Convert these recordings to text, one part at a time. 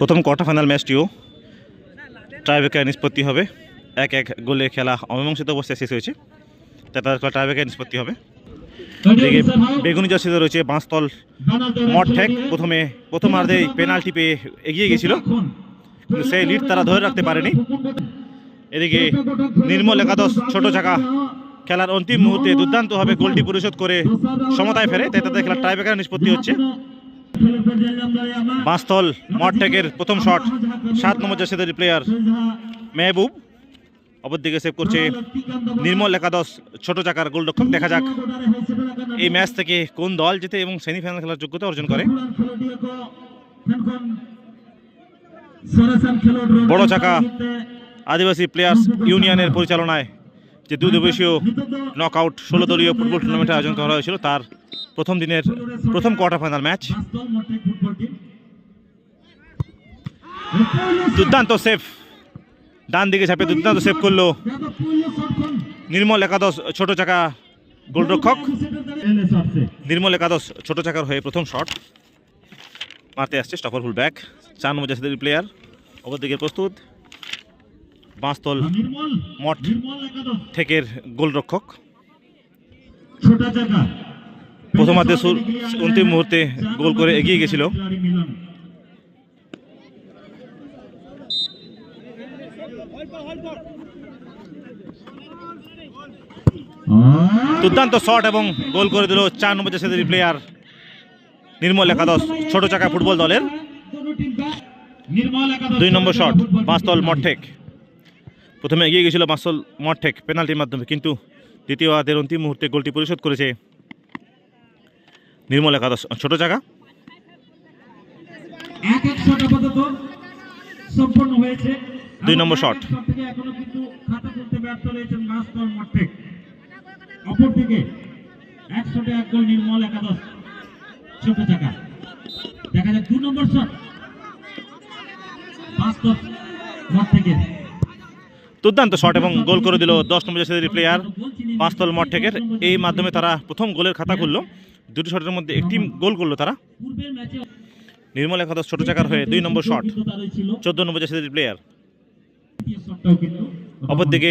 প্রথম quarter final ম্যাচটিও tiebreaker নিষ্পত্তি হবে। এক এক গোলে খেলা অমীমাংসিত অবস্থায় শেষ হয়েছে। তাদের ট্রাইবেকার নিষ্পত্তি হবে। এদিকে বেগুনি জার্সিতে রয়েছে বাঁশতল মঠ ঠেক। প্রথমে প্রথমার্ধেই পেনাল্টি পেয়ে এগিয়ে গেছিল। কিন্তু সেই লিড তারা ধরে রাখতে পারেনি। এদিকে নির্মল একাদশ ছোট চাকা খেলার অন্তিম মুহূর্তে দুর্দান্তভাবে গোলটি পরিশোধ করে সমতায় ফেরে। তাই তাদের খেলার ট্রাইবেকার নিষ্পত্তি হচ্ছে। বাঁশতল মঠটেকের প্রথম শট। সাত নম্বর জার্সিদের প্লেয়ার মেহবুব। অপরদিকে সেভ করছে নির্মল একাদশ, ছোট চাকার গোলরক্ষক। দেখা যাক এই ম্যাচ থেকে কোন দল জিতে এবং সেমিফাইনাল খেলার যোগ্যতা অর্জন করে। বড় চাকা আদিবাসী প্লেয়ার্স ইউনিয়নের পরিচালনায় যে দুই দিবসীয় নকআউট ষোলো দলীয় ফুটবল টুর্নামেন্টের আয়োজন করা হয়েছিল, তার প্রথম দিনের প্রথম কোয়ার্টার ফাইনাল ম্যাচ দুর্দান্ত সেফ ডান দিকে ঝাঁপে দুর্দান্ত সেভ করল নির্মল একাদশ ছোট চাকা গোলরক্ষক। নির্মল একাদশ ছোট চাকার হয়ে প্রথম শট মারতে আসছে স্টপার ফুল ব্যাক। চার নম্বর জাসিদের প্লেয়ার অপরদিকে প্রস্তুত। বাঁশতল মঠ ঠেকের গোলরক্ষক। প্রথমার্ধে অন্তিম মুহূর্তে গোল করে এগিয়ে গেছিল। দুর্দান্ত শট এবং গোল করে দিল চার নম্বর জাসিদের প্লেয়ার নির্মল একাদশ, ছোট চাকা ফুটবল দলের। দুই নম্বর শট পাঁচতল মঠেক প্রথমে এগিয়ে গিয়েছিল পাঁচতল মঠেক পেনাল্টির মাধ্যমে, কিন্তু দ্বিতীয় অন্তিম মুহূর্তে গোলটি পরিশোধ করেছে নির্মল একাদশ ছোট চাকা এক এক শট আপাতত সম্পন্ন হয়েছে। দুই নম্বর শট। এখনও কিন্তু খাতা খুলতে ব্যর্থ রয়েছেন মাস্টার মঠে অপরদিকে এক শটে এক গোল নির্মল একাদশ ছোট চাকা দেখা যাক দু নম্বর শট বাস্তব দুর্দান্ত শট এবং গোল করে দিল দশ নম্বর জাসিদের প্লেয়ার পাঁচতল মঠ থেকে এই মাধ্যমে তারা প্রথম গোলের খাতা খুললো। দুটি শটের মধ্যে একটি গোল করল তারা। নির্মল একাদশ ছোট চাকার হয়ে দুই নম্বর শট, চোদ্দ নম্বর জাসিদের প্লেয়ার অপরদিকে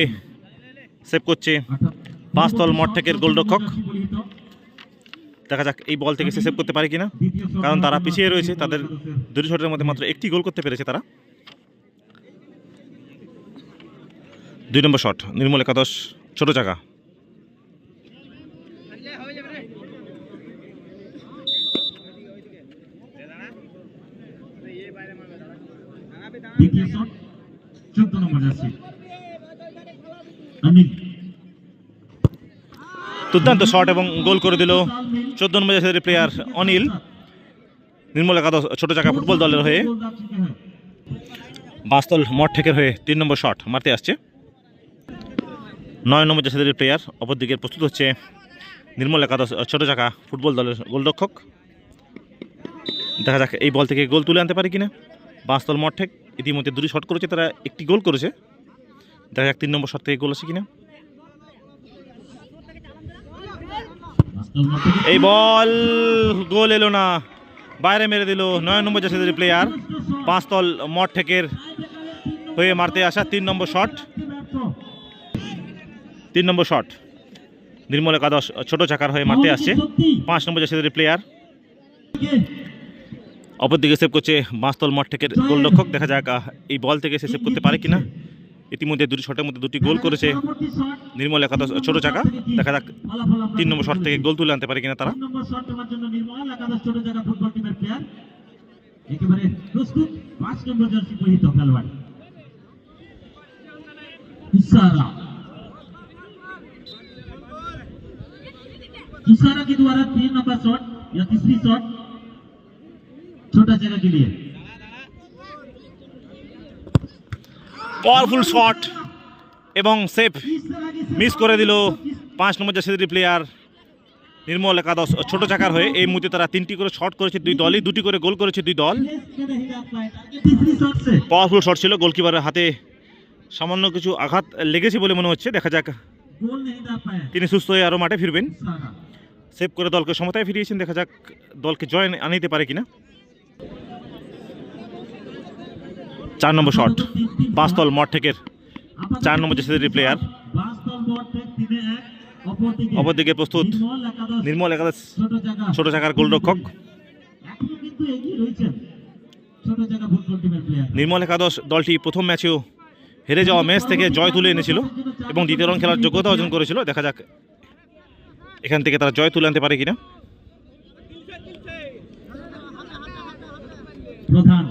সেভ করছে পাঁচতল মঠেকের গোলরক্ষক। পরিহিত দেখা যাক এই বল থেকে সে সেভ করতে পারে কিনা, কারণ তারা পিছিয়ে রয়েছে, তাদের দুটি শটের মধ্যে মাত্র একটি গোল করতে পেরেছে তারা। দুই নম্বর শট, নির্মল একাদশ ছোট চাকা। দ্বিতীয় শট চোদ্দ নম্বর দুর্দান্ত শট এবং গোল করে দিল চোদ্দ নম্বর জার্সির প্লেয়ার অনিল। নির্মল একাদশ, ছোট চাকা ফুটবল দলের হয়ে বাস্তল মঠ ঠেকের হয়ে তিন নম্বর শট মারতে আসছে। নয় নম্বর জাসিদের প্লেয়ার অপরদিকে প্রস্তুত হচ্ছে নির্মল একাদশ, ছোট চাকা ফুটবল দলের গোলরক্ষক। দেখা যাক এই বল থেকে গোল তুলে আনতে পারে কিনা। বাস্তল মঠ ঠেক ইতিমধ্যে দুটি শট করেছে, তারা একটি গোল করেছে। দেখা যাক তিন নম্বর শট থেকে গোল আছে কিনা। এই বল, গোল এলো না। বাইরে মেরে দিল নয় নম্বর জাসিদের প্লেয়ার পাঁচতল মঠ ঠেকের হয়ে মারতে আসা তিন নম্বর শট। তিন নম্বর শট, নির্মল একাদশ ছোট চাকার হয়ে মারতে আসছে পাঁচ নম্বর জাসিদের প্লেয়ার অপরদিকে সেভ করছে বাঁশতল মঠ ঠেকের গোলরক্ষক দেখা যাক আহ, এই বল থেকে সে সেভ করতে পারে কিনা ইতিমধ্যে দুটি শটের মধ্যে দুটি গোল করেছে নির্মল একাদশ ছোট চাকা দেখা যাক তিন নম্বর শট থেকে গোল তুলে আনতে পারে কিনা তারা তিন নম্বর শট তোমার জন্য নির্মল একাদশ ছোট জায়গা ফুটবল টিমের প্লেয়ার একেবারে প্রস্তুত পাঁচ নম্বর জার্সি পরিহিত খেলোয়াড় इशारा इशारा के द्वारा तीन नंबर शॉट या तीसरी शॉट छोटा जगह के लिए পাওয়ারফুল শট এবং সেভ इस तरह की মিস করে দিল পাঁচ নম্বর জাসিদের প্লেয়ার নির্মল একাদশ ছোট চাকার হয়ে এই মুহূর্তে তারা তিনটি করে শট করেছে দুই দলই দুটি করে গোল করেছে দুই দল नहीं जा पाए तीसरी शॉट से পাওয়ারফুল শট ছিল গোলকিপারের হাতে সামান্য কিছু আঘাত লেগেছে বলে মনে হচ্ছে দেখা যাক गोल नहीं जा पाए তিনি সুস্থ হয়ে আরও মাঠে ফিরবেন इशारा সেভ করে দলকে সমতায় ফিরিয়েছেন দেখা যাক দলকে জয় আনিতে পারে কিনা চার নম্বর শট বাস্তল মঠেকের চার নম্বর জার্সিধারী প্লেয়ার অপরদিকে প্রস্তুত নির্মল একাদশ, ছোট জায়গার গোলরক্ষক। নির্মল একাদশ দলটি প্রথম ম্যাচেও হেরে যাওয়া ম্যাচ থেকে জয় তুলে এনেছিল এবং দ্বিতীয় রাউন্ড খেলার যোগ্যতা অর্জন করেছিল। দেখা যাক এখান থেকে তারা জয় তুলে আনতে পারে কিনা। প্রধান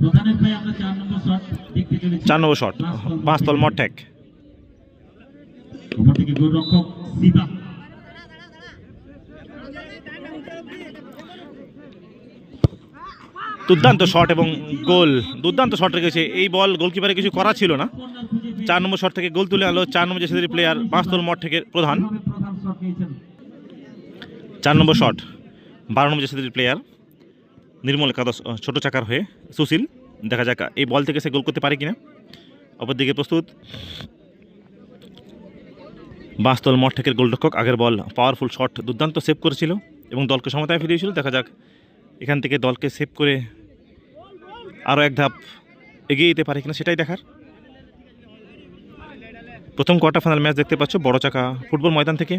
প্রধানের ভাই আমরা চার নম্বর শট দেখতে চলেছি। চার নম্বর শট বাঁশতল মঠেক। অপরদিকে গোলরক্ষক সিবা। দুর্দান্ত শট এবং গোল। দুর্দান্ত শট রেখেছে এই বল গোলকিপারে কিছু করা ছিল না। চার নম্বর শট থেকে গোল তুলে আনলো চার নম্বর জার্সিধারী প্লেয়ার বাঁশতল মঠ থেকে প্রধান চার নম্বর শট বারো নম্বর জার্সিধারী প্লেয়ার নির্মল একাদশ ছোট চাকার হয়ে সুশীল, দেখা যাক এই বল থেকে সে গোল করতে পারে কিনা। অপরদিকে প্রস্তুত। বাস্তল মঠ থেকে গোলরক্ষক, আগের বল পাওয়ারফুল শট দুর্দান্ত সেভ করেছিল এবং দলকে সমতায় ফিরিয়েছিল দেখা যাক, এখান থেকে দলকে সেভ করে আরও এক ধাপ এগিয়ে যেতে পারে কিনা সেটাই দেখার। প্রথম কোয়ার্টার ফাইনাল ম্যাচ দেখতে পাচ্ছ, বড় চাকা ফুটবল ময়দান থেকে।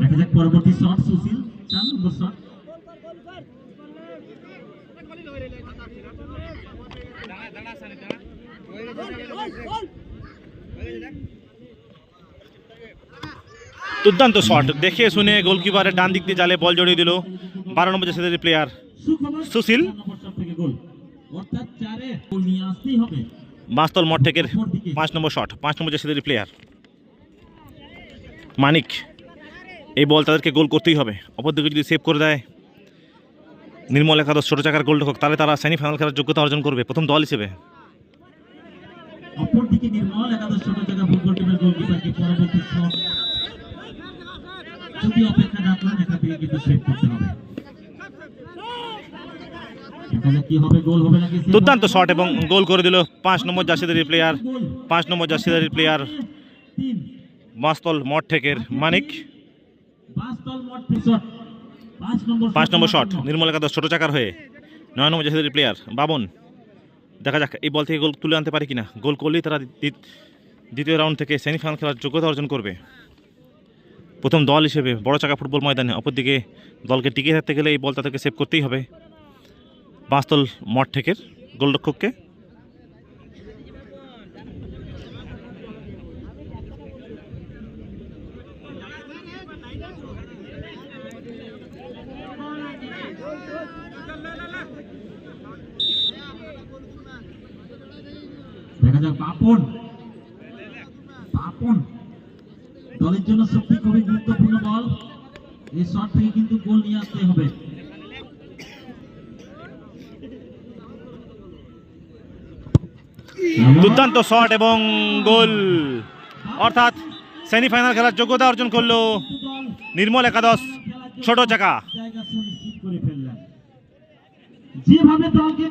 দেখা যাক পরবর্তী শট সুশীল, চার নম্বর শট দুর্দান্ত শট। দেখে শুনে গোলকিপারের ডান দিক দিয়ে জালে বল জড়িয়ে দিল বারো নম্বর জার্সিধারী প্লেয়ার সুশীল। বাস্তল মঠেকের পাঁচ নম্বর শট পাঁচ নম্বর জার্সিধারী প্লেয়ার মানিক, এই বল তাদেরকে গোল করতেই হবে। অপরদিকে যদি সেভ করে দেয় নির্মল একাদশ ছোট চাকার গোলরক্ষক তাহলে তারা সেমিফাইনাল খেলার যোগ্যতা অর্জন করবে। প্রথম দল হিসেবে। অপরদিকে নির্মল একাদশ ছোট জায়গা ফুটবল টিমের গোলকিপারকে পরবর্তী শট যদি অপেক্ষা না করেন একা থেকে কিন্তু সেভ করতে হবে। দেখা যাক কি হবে? গোল হবে নাকি save? দুর্দান্ত শট এবং গোল করে দিল পাঁচ নম্বর জার্সিধারী প্লেয়ার পাঁচ নম্বর জার্সিদারি প্লেয়ার তিন। মঠ মঠেকের মানিক। বাস্তল মঠ পাঁচ নম্বর শট। নির্মল একাদশ ছোট চাকার হয়ে। নয় নম্বর জাহাজের প্লেয়ার বাবন। দেখা যাক এই বল থেকে গোল তুলে আনতে পারে কিনা। গোল করলেই তারা দ্বিতীয় রাউন্ড থেকে সেমিফাইনাল খেলার যোগ্যতা অর্জন করবে। প্রথম দল হিসেবে বড় চাকা ফুটবল ময়দানে অপরদিকে দলকে টিকে থাকতে গেলে এই বল তাদেরকে সেভ করতেই হবে। বাঁশতল মঠ ঠেকের গোলরক্ষককে। দেখা যাক পাপন পাপন দলের জন্য সত্যি খুবই গুরুত্বপূর্ণ বল। এই শট থেকে কিন্তু গোল নিয়ে আসতে হবে। দুর্দান্ত শট এবং গোল। অর্থাৎ সেমিফাইনাল খেলার যোগ্যতা অর্জন করল নির্মল একাদশ ছোট চাকা। যেভাবে দলকে